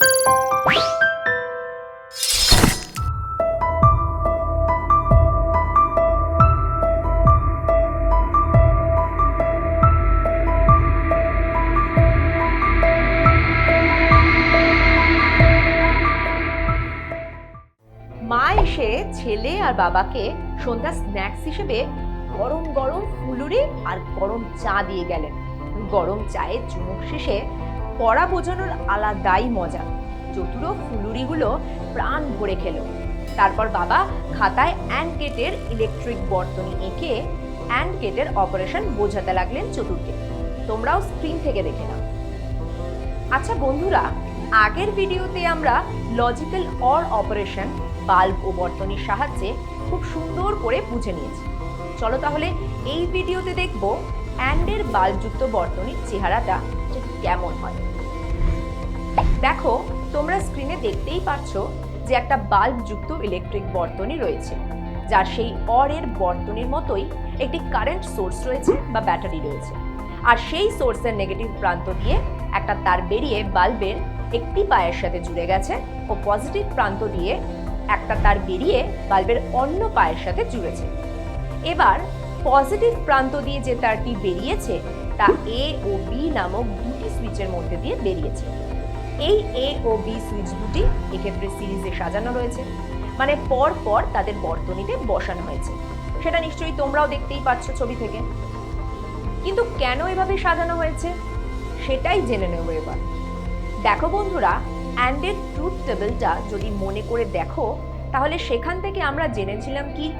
মা এসে ছেলে আর বাবাকে সন্ধ্যা স্ন্যাক্স হিসেবে গরম গরম ফুলুরি আর গরম চা দিয়ে গেলেন। গরম চায়ের চুমুক শেষে পড়া বোঝানোর আলাদাই মজা। চতুরো ফুলুরিগুলো প্রাণ ভরে খেল। তারপর বাবা খাতায় অ্যান্ড গেটের ইলেকট্রিক বর্তনী এঁকে অ্যান্ড গেটের অপারেশন বোঝাতে লাগলেন চতুর্কে। তোমরাও স্ক্রিন থেকে দেখে নাও। আচ্ছা বন্ধুরা, আগের ভিডিওতে আমরা লজিক্যাল অর অপারেশন বাল্ব ও বর্তনীর সাহায্যে খুব সুন্দর করে বুঝে নিয়েছি। চলো তাহলে এই ভিডিওতে দেখব অ্যান্ডের বাল্বযুক্ত বর্তনীর চেহারাটা ঠিক কেমন হয়। দেখো, তোমরা স্ক্রিনে দেখতেই পাচ্ছো যে একটা বাল্বযুক্ত ইলেকট্রিক বর্তনী রয়েছে, যার সেই অরের বর্তনীর মতোই একটি কারেন্ট সোর্স রয়েছে বা ব্যাটারি রয়েছে। আর সেই সোর্সের নেগেটিভ প্রান্ত দিয়ে একটা তার বেরিয়ে বাল্বের একটি পায়ের সাথে জুড়ে গেছে ও পজিটিভ প্রান্ত দিয়ে একটা তার বেরিয়ে বাল্বের অন্য পায়ের সাথে জুড়েছে। এবার পজিটিভ প্রান্ত দিয়ে যে তারটি বেরিয়েছে, তা এ ও বি নামক দুটি সুইচের মধ্যে দিয়ে বেরিয়েছে। এই এ ও বি সুইচ দুটি এক্ষেত্রে সিরিজে সাজানো রয়েছে। মানে পর পর তাদের বর্তনীতে বসানো হয়েছে। সেটা নিশ্চয়ই তোমরাও দেখতেই পাচ্ছ ছবি থেকে। কিন্তু কেন এভাবে সাজানো হয়েছে? সেটাই জেনে নেব এবার। দেখো বন্ধুরা, অ্যান্ডের ট্রুথ টেবিলটা যদি মনে করে দেখো, তাহলে সেখান থেকে আমরা জেনেছিলাম কি?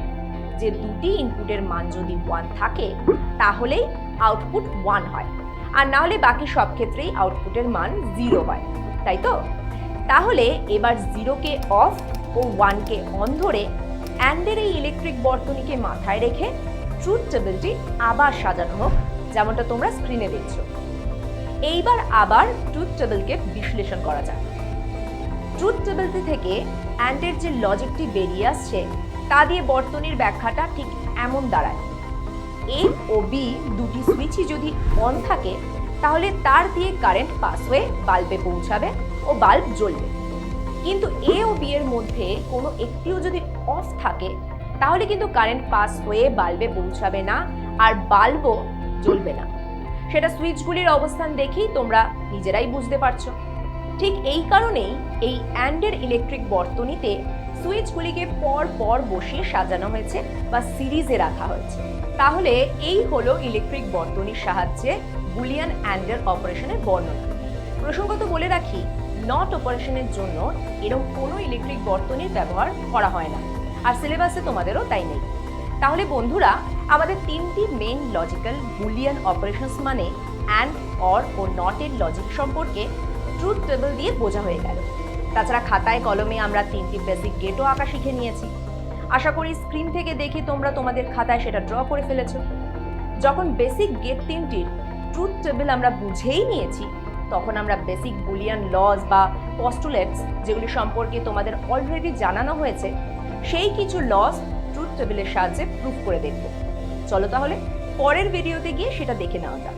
যে দুটি ইনপুটের মান যদি ওয়ান থাকে, তাহলেই আউটপুট ওয়ান হয়। আর না হলে বাকি সব ক্ষেত্রেই আউটপুটের মান জিরো হয়। তাই তো? তাহলে এবার জিরোকে অফ ও ওয়ানকে অন ধরে অ্যান্ডের এই ইলেকট্রিক বর্তনীকে মাথায় রেখে ট্রুথ টেবিলটি আবার সাজানো হোক, যেমনটা তোমরা স্ক্রিনে দেখছ। এইবার আবার ট্রুথ টেবিলকে বিশ্লেষণ করা যাক। ট্রুথ টেবিলটি থেকে অ্যান্ডের যে লজিকটি বেরিয়ে আসছে, তা দিয়ে বর্তনীর ব্যাখ্যাটা ঠিক এমন দাঁড়ায়। এ ও বি দুটি সুইচই যদি অন থাকে তাহলে তার দিয়ে কারেন্ট পাস হয়ে বাল্বে পৌঁছাবে ও বাল্ব জ্বলবে। কিন্তু এ ও বি এর মধ্যে কোনো একটিও যদি অফ থাকে, তাহলে কিন্তু কারেন্ট পাস হয়ে বাল্বে পৌঁছাবে না আর বাল্বও জ্বলবে না। সেটা সুইচগুলির অবস্থান দেখেই তোমরা নিজেরাই বুঝতে পারছ। ঠিক এই কারণেই এই অ্যান্ডের ইলেকট্রিক বর্তনীতে সুইচগুলিকে পর পর বসিয়ে সাজানো হয়েছে বা সিরিজে রাখা হয়েছে। তাহলে এই হলো ইলেকট্রিক বর্তনীর সাহায্যে বুলিয়ান অ্যান্ডের অপারেশনের বর্ণনা। প্রসঙ্গত বলে রাখি, নট অপারেশনের জন্য এরকম কোনো ইলেকট্রিক বর্তনীর ব্যবহার করা হয় না। আর সিলেবাসে তোমাদেরও তাই নেই। তাহলে বন্ধুরা, আমাদের তিনটি মেইন লজিক্যাল বুলিয়ান অপারেশনস মানে অ্যান্ড, অর ও নটের লজিক সম্পর্কে ট্রুথ টেবিল দিয়ে বোঝা হয়ে গেল। তাছাড়া খাতায় কলমে আমরা তিনটি বেসিক গেটও আঁকা শিখে নিয়েছি। আশা করি স্ক্রিন থেকে দেখে তোমরা তোমাদের খাতায় সেটা ড্র করে ফেলেছো। যখন বেসিক গেট তিনটির ট্রুথ টেবিল আমরা বুঝেই নিয়েছি, তখন আমরা বেসিক বুলিয়ান লজ বা পস্টুলেটস যেগুলি সম্পর্কে তোমাদের অলরেডি জানানো হয়েছে, সেই কিছু লস ট্রুথ টেবিলের সাহায্যে প্রুফ করে দেখব। চলো তাহলে পরের ভিডিওতে গিয়ে সেটা দেখে নেওয়া যাক।